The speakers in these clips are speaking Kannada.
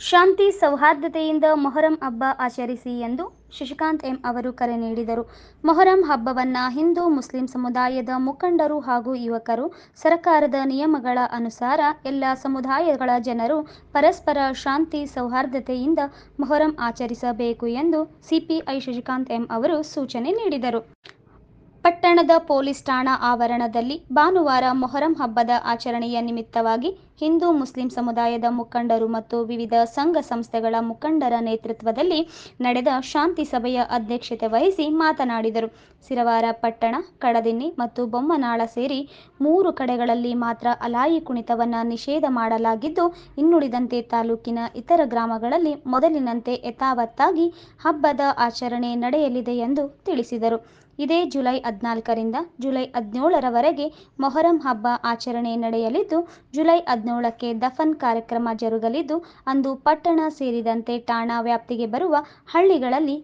ಶಾಂತಿ ಸೌಹಾರ್ದತೆಯಿಂದ ಮೊಹರಂ ಹಬ್ಬ ಆಚರಿಸಿ ಎಂದು ಶಶಿಕಾಂತ್ ಎಂ ಅವರು ಕರೆ ನೀಡಿದರು. ಮೊಹರಂ ಹಬ್ಬವನ್ನು ಹಿಂದೂ ಮುಸ್ಲಿಂ ಸಮುದಾಯದ ಮುಖಂಡರು ಹಾಗೂ ಯುವಕರು ಸರ್ಕಾರದ ನಿಯಮಗಳ ಅನುಸಾರ ಎಲ್ಲ ಸಮುದಾಯಗಳ ಜನರು ಪರಸ್ಪರ ಶಾಂತಿ ಸೌಹಾರ್ದತೆಯಿಂದ ಮೊಹರಂ ಆಚರಿಸಬೇಕು ಎಂದು ಸಿಪಿಐ ಶಶಿಕಾಂತ್ ಎಂ ಅವರು ಸೂಚನೆ ನೀಡಿದರು. ಪಟ್ಟಣದ ಪೊಲೀಸ್ ಠಾಣಾ ಆವರಣದಲ್ಲಿ ಭಾನುವಾರ ಮೊಹರಂ ಹಬ್ಬದ ಆಚರಣೆಯ ನಿಮಿತ್ತವಾಗಿ ಹಿಂದೂ ಮುಸ್ಲಿಂ ಸಮುದಾಯದ ಮುಖಂಡರು ಮತ್ತು ವಿವಿಧ ಸಂಘ ಸಂಸ್ಥೆಗಳ ಮುಖಂಡರ ನೇತೃತ್ವದಲ್ಲಿ ನಡೆದ ಶಾಂತಿ ಸಭೆಯ ಅಧ್ಯಕ್ಷತೆ ವಹಿಸಿ ಮಾತನಾಡಿದರು. ಸಿರವಾರ ಪಟ್ಟಣ, ಕಡದಿನ್ನಿ ಮತ್ತು ಬೊಮ್ಮನಾಳ ಸೇರಿ ಮೂರು ಕಡೆಗಳಲ್ಲಿ ಮಾತ್ರ ಅಲಾಯಿ ಕುಣಿತವನ್ನು ನಿಷೇಧ ಮಾಡಲಾಗಿದ್ದು, ಇನ್ನುಳಿದಂತೆ ತಾಲೂಕಿನ ಇತರ ಗ್ರಾಮಗಳಲ್ಲಿ ಮೊದಲಿನಂತೆ ಯಥಾವತ್ತಾಗಿ ಹಬ್ಬದ ಆಚರಣೆ ನಡೆಯಲಿದೆ ಎಂದು ತಿಳಿಸಿದರು. ಇದೇ ಜುಲೈ ಹದಿನಾಲ್ಕರಿಂದ ಜುಲೈ ಹದಿನೇಳರವರೆಗೆ ಮೊಹರಂ ಹಬ್ಬ ಆಚರಣೆ ನಡೆಯಲಿದ್ದು, ಜುಲೈ ಹದಿನೇಳಕ್ಕೆ ದಫನ್ ಕಾರ್ಯಕ್ರಮ ಜರುಗಲಿದ್ದು, ಅಂದು ಪಟ್ಟಣ ಸೇರಿದಂತೆ ಠಾಣಾ ವ್ಯಾಪ್ತಿಗೆ ಬರುವ ಹಳ್ಳಿಗಳಲ್ಲಿ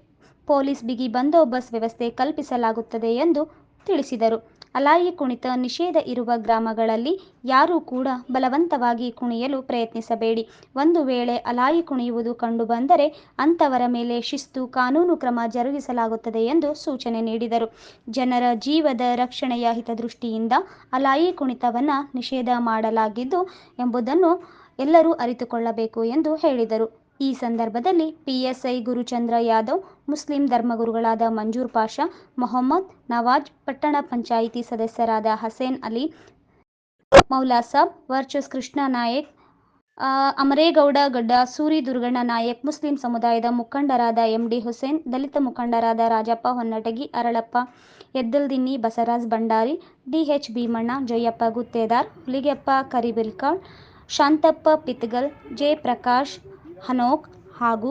ಪೊಲೀಸ್ ಬಿಗಿ ಬಂದೋಬಸ್ತ್ ವ್ಯವಸ್ಥೆ ಕಲ್ಪಿಸಲಾಗುತ್ತದೆ ಎಂದು ತಿಳಿಸಿದರು. ಅಲಾಯಿ ಕುಣಿತ ನಿಷೇಧ ಇರುವ ಗ್ರಾಮಗಳಲ್ಲಿ ಯಾರೂ ಕೂಡ ಬಲವಂತವಾಗಿ ಕುಣಿಯಲು ಪ್ರಯತ್ನಿಸಬೇಡಿ. ಒಂದು ವೇಳೆ ಅಲಾಯಿ ಕುಣಿಯುವುದು ಕಂಡುಬಂದರೆ ಅಂಥವರ ಮೇಲೆ ಶಿಸ್ತು, ಕಾನೂನು ಕ್ರಮ ಜರುಗಿಸಲಾಗುತ್ತದೆ ಎಂದು ಸೂಚನೆ ನೀಡಿದರು. ಜನರ ಜೀವದ ರಕ್ಷಣೆಯ ಹಿತದೃಷ್ಟಿಯಿಂದ ಅಲಾಯಿ ಕುಣಿತವನ್ನು ನಿಷೇಧ ಮಾಡಲಾಗಿದ್ದು ಎಂಬುದನ್ನು ಎಲ್ಲರೂ ಅರಿತುಕೊಳ್ಳಬೇಕು ಎಂದು ಹೇಳಿದರು. ಈ ಸಂದರ್ಭದಲ್ಲಿ ಪಿಎಸ್ಐ ಗುರುಚಂದ್ರ ಯಾದವ್, ಮುಸ್ಲಿಂ ಧರ್ಮಗುರುಗಳಾದ ಮಂಜೂರ್ ಪಾಷಾ, ಮೊಹಮ್ಮದ್ ನವಾಜ್, ಪಟ್ಟಣ ಪಂಚಾಯಿತಿ ಸದಸ್ಯರಾದ ಹಸೇನ್ ಅಲಿ ಮೌಲಾಸಾಬ್ ವರ್ಚಸ್ ಕೃಷ್ಣ ನಾಯಕ್ ಅಮರೇಗೌಡ ಗಡ್ಡ, ಸೂರಿ ದುರ್ಗಣ್ಣ ನಾಯಕ್, ಮುಸ್ಲಿಂ ಸಮುದಾಯದ ಮುಖಂಡರಾದ ಎಂಡಿ ಹುಸೇನ್, ದಲಿತ ಮುಖಂಡರಾದ ರಾಜಪ್ಪ ಹೊನ್ನಟಗಿ, ಅರಳಪ್ಪ, ಎದ್ದಲ್ದಿನ್ನಿ, ಬಸವರಾಜ್ ಭಂಡಾರಿ, ಡಿಎಚ್ ಭೀಮಣ್ಣ, ಜಯಪ್ಪ ಗುತ್ತೇದಾರ್, ಹುಲಿಗೆಪ್ಪ ಕರಿಬಿಲ್ಕಾಳ್, ಶಾಂತಪ್ಪ ಪಿತ್ಗಲ್, ಜೆ. ಪ್ರಕಾಶ್ ಹನೋಕ್ ಹಾಗೂ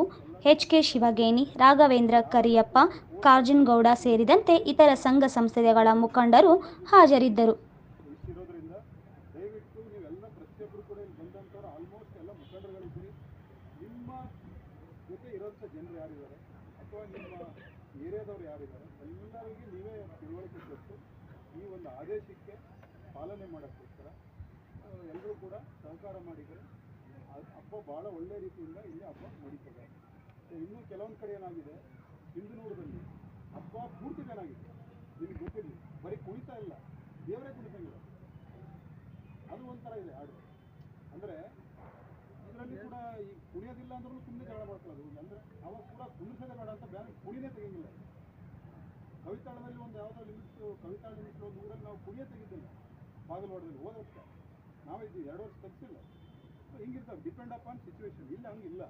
ಎಚ್ ಕೆ ಶಿವಗೇನಿ ರಾಘವೇಂದ್ರ ಕರಿಯಪ್ಪ ಕಾರ್ಜುನ್ಗೌಡ ಸೇರಿದಂತೆ ಇತರ ಸಂಘ ಸಂಸ್ಥೆಗಳ ಮುಖಂಡರು ಹಾಜರಿದ್ದರು. ಆದೇಶಕ್ಕೆ ಪಾಲನೆ ಮಾಡೋಕ್ಕೋಸ್ಕರ ಎಲ್ಲರೂ ಕೂಡ ಸಹಕಾರ ಮಾಡಿದರೆ ಭಾಳ ಒಳ್ಳೆ ರೀತಿಯಿಂದ ಇಲ್ಲಿ ಹಬ್ಬ ನಡೀತದೆ. ಸೊ ಇನ್ನೂ ಕೆಲವೊಂದು ಕಡೆ ಏನಾಗಿದೆ? ಹಿಂದೂನೂರದಲ್ಲಿ ಹಬ್ಬ ಪೂರ್ತಿ ಚೆನ್ನಾಗಿದೆ ನಿಮ್ಗೆ ಗೊತ್ತಿರಲಿ ಬರೀ ಕುಣಿತಾ ಇಲ್ಲ ದೇವರೇ ಕುಣಿತಂಗಿಲ್ಲ ಅದು ಒಂಥರ ಇದೆ ಹಾಡು. ಅಂದರೆ ಇದರಲ್ಲಿ ಕೂಡ ಈ ಕುಣಿಯೋದಿಲ್ಲ ಅಂದ್ರೂ ಸುಮ್ಮನೆ ಜಗಳ ಮಾಡ್ಕೊಳ್ಳೋದು. ಅಂದರೆ ಅವಾಗ ಕೂಡ ಕುಣಿಸೋದೇ ಬೇಡ ಅಂತ ಬೇರೆ ಕುಣಿನೇ ತೆಗೆಯಂಗಿಲ್ಲ. ಕವಿತಾಳದಲ್ಲಿ ಒಂದು ಯಾವುದೋ ಲಿಮಿಟ್ಸ್ ಕವಿತಾಳ ಲಿಮಿಟ್ ಒಂದು ಊರಲ್ಲಿ ನಾವು ಕುಣಿಯೇ ತೆಗಿದ್ದಿಲ್ಲ ಬಾಗಲವಾಡದಲ್ಲಿ ಹೋದ ವರ್ಷ ನಾವಿದ್ದೀವಿ ಎರಡು ವರ್ಷ ತೆಗ್ಸಿಲ್ಲ ಸೊ ಹಿಂಗಿರ್ತಾವೆ ಡಿಪೆಂಡ್ ಅಪಾನ್ ಸಿಚುವೇಶನ್ ಇಲ್ಲಿ ಹಂಗಿಲ್ಲ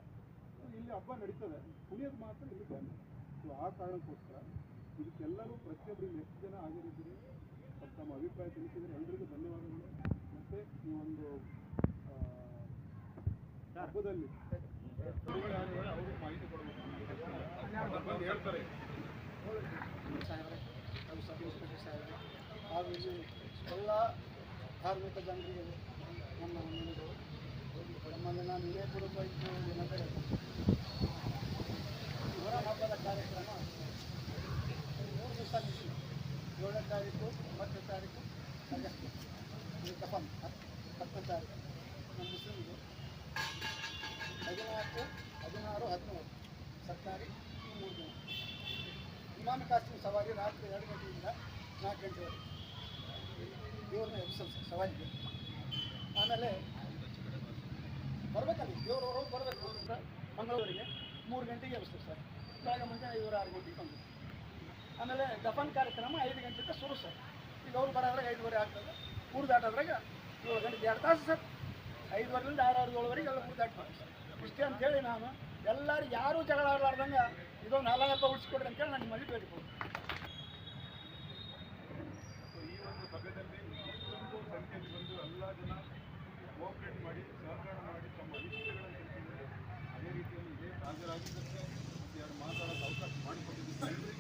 ಇಲ್ಲಿ ಹಬ್ಬ ನಡೀತದೆ ಕುಣಿಯೋದು ಮಾತ್ರ ಇಲ್ಲಿ ಬ್ಯಾನ್ ಸೊ ಆ ಕಾರಣಕ್ಕೋಸ್ಕರ ಇದಕ್ಕೆಲ್ಲರೂ ಪ್ರತಿಯೊಬ್ಬರು ಎಷ್ಟು ಜನ ಆಗಿರಿದ್ದೀರಿ ತಮ್ಮ ಅಭಿಪ್ರಾಯ ತಿಳಿಸಿದರೆ ಎಲ್ರಿಗೂ ಧನ್ಯವಾದಗಳು ಮತ್ತು ಈ ಒಂದು ಹಬ್ಬದಲ್ಲಿ ಅವರು ಮಾಹಿತಿ ಕೊಡಬೇಕು ಹೇಳ್ತಾರೆ ಹಾಗೂ ಸಬ್ ಇನ್ಸ್ಪೆಕ್ಟರ್ ಸಾಹೇಬ್ರೆ ಹಾಗೂ ಇಲ್ಲಿ ಎಲ್ಲ ಧಾರ್ಮಿಕ ಜನರಿಗೆ ನಮ್ಮ ಒಂದು ನಮ್ಮಲ್ಲಿ ನಾನು ಏನೆಂದರೆ ಮೊಹರಂ ಹಬ್ಬದ ಕಾರ್ಯಕ್ರಮ ಮೂರು ದಿವಸ ಏಳನೇ ತಾರೀಕು ಒಂಬತ್ತನೇ ತಾರೀಕು ಆಗಸ್ಟ್ ಕಫನ್ ಹತ್ತು ಹತ್ತನೇ ತಾರೀಕು ನಮ್ಮ ಹದಿನಾಲ್ಕು ಹದಿನಾರು ಸರ್ಕಾರಿ ಮೂರು ದಿನ ಕಾಸ್ಟಿನ ಸವಾರಿ ರಾತ್ರಿ ಎರಡು ಗಂಟೆಯಿಂದ ನಾಲ್ಕು ಗಂಟೆವರೆಗೆ ದೇವ್ರನ್ನ ಎಬ್ಸಲ್ ಸವಾರಿಗೆ ಆಮೇಲೆ ಅಂತ ಮಂಗಳೂರಿಗೆ ಮೂರು ಗಂಟೆಗೆ ಎಬ್ಸ್ತಾರೆ ಸರ್. ಇವಾಗ ಮುಂಜಾನೆ ಇವರು ಆರು ಗಂಟೆಗೆ ಬಂದು. ಆಮೇಲೆ ದಫನ್ ಕಾರ್ಯಕ್ರಮ ಐದು ಗಂಟೆಗೆ ಶುರು ಸರ್. ಈಗ ಅವ್ರು ಬರೋದ್ರಾಗ ಐದುವರೆ ಆಗ್ತದೆ. ಮೂರು ದಾಟೋದ್ರಾಗ ಏಳು ಗಂಟೆಗೆ ಎರಡು ತಾಸು ಸರ್. ಐದುವರೆಯಿಂದ ಆರಾರು ಆರು, ಏಳುವರೆಗೆ ಎಲ್ಲ ಮೂರು ಸರ್ ಸರ್. ಇಷ್ಟೇ ಅಂತೇಳಿ ನಾನು ಎಲ್ಲರೂ ಯಾರೂ ಜಗಳ ಆಡಲಾರ್ದಂಗೆ ಇದೊಂದು ಹಬ್ಬ ಉಳಿಸ್ಕೊಡ್ರಿ ಅಂತೇಳಿ ನಾನು ನಿಮ್ಮಲ್ಲಿ ಸಂಖ್ಯೆಯಲ್ಲಿ ಬಂದು ಎಲ್ಲ ಜನ ಮಾಡಿ ಸಹಕಾರ ತಮ್ಮ ಅನಿಸಿಕೆಗಳನ್ನು ತಿಳಿಸಿದ್ದಾರೆ ಅದೇ ರೀತಿಯಲ್ಲಿ ಇದೇ ಹಾಜರಾಗಿದ್ದಕ್ಕೆ ಮತ್ತು ಎರಡು ಮಾತಾಡೋಕ್ಕೆ ಅವಕಾಶ ಮಾಡಿಕೊಟ್ಟಿದ್ದಕ್ಕೆ ಎಲ್ಲರಿಗೂ